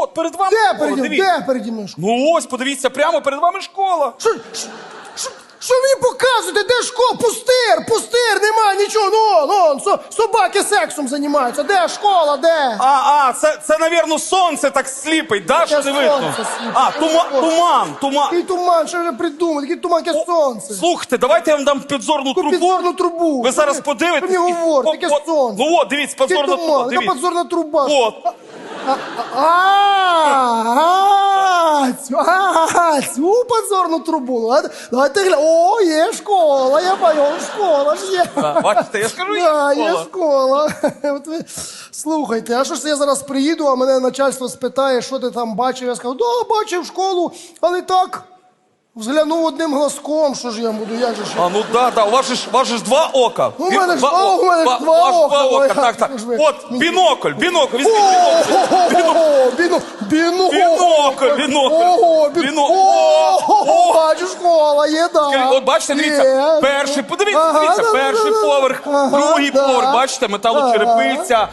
От перед вами Де школа, переді, дивіться. де переді мною школа? Ну ось, подивіться, прямо перед вами школа. Що, що, що, що ви показуєте? Де школа? Пустир, пустир, нема нічого. Ну, ну, со, собаки сексом займаються. Де школа, де? А, а, це, це, навірно, сонце так сліпить, да, що не видно? сонце сліпить? А, тума, туман, туман. Який туман, що вже придумали? Який туман, яке сонце? Слухайте, давайте я вам дам підзорну трубу. підзорну трубу. Ви зараз подивитесь. Що мені і- говорите, О, яке сонце? Ну от, дивіться, Який підзорна туман, труба, яка дивіться. підзорна труба? От. А, а, цю, подзорну трубу. Давайте- Давайте гля. О, є школа, я маю школа ж є. Бачите, я скажу, Да, є школа. школа. От ви слухайте, а що ж це я зараз приїду, а мене начальство спитає, що ти там бачив? Я скажу, да, бачив школу, але так. Взглянув одним глазком, що ж я буду, як же ж. я? А, ну да, да, у вас же ж, у вас же ж два ока. У мене ж Два два, о- у мене ж ва- два ока. Два ока, так, так. як ж ви- От, бінокль, бінокль, візьміть бінокль. Ого, біно, біно, Бінокль, бінокль. Ого, біно, Бінокль. Ого, бачу, школа є, да. От бачите, дивіться, Є. перший, подивіться, Ага, дивіться, да, да, перший да, да. поверх, Ага, другий да. поверх, бачите, металочерепиця,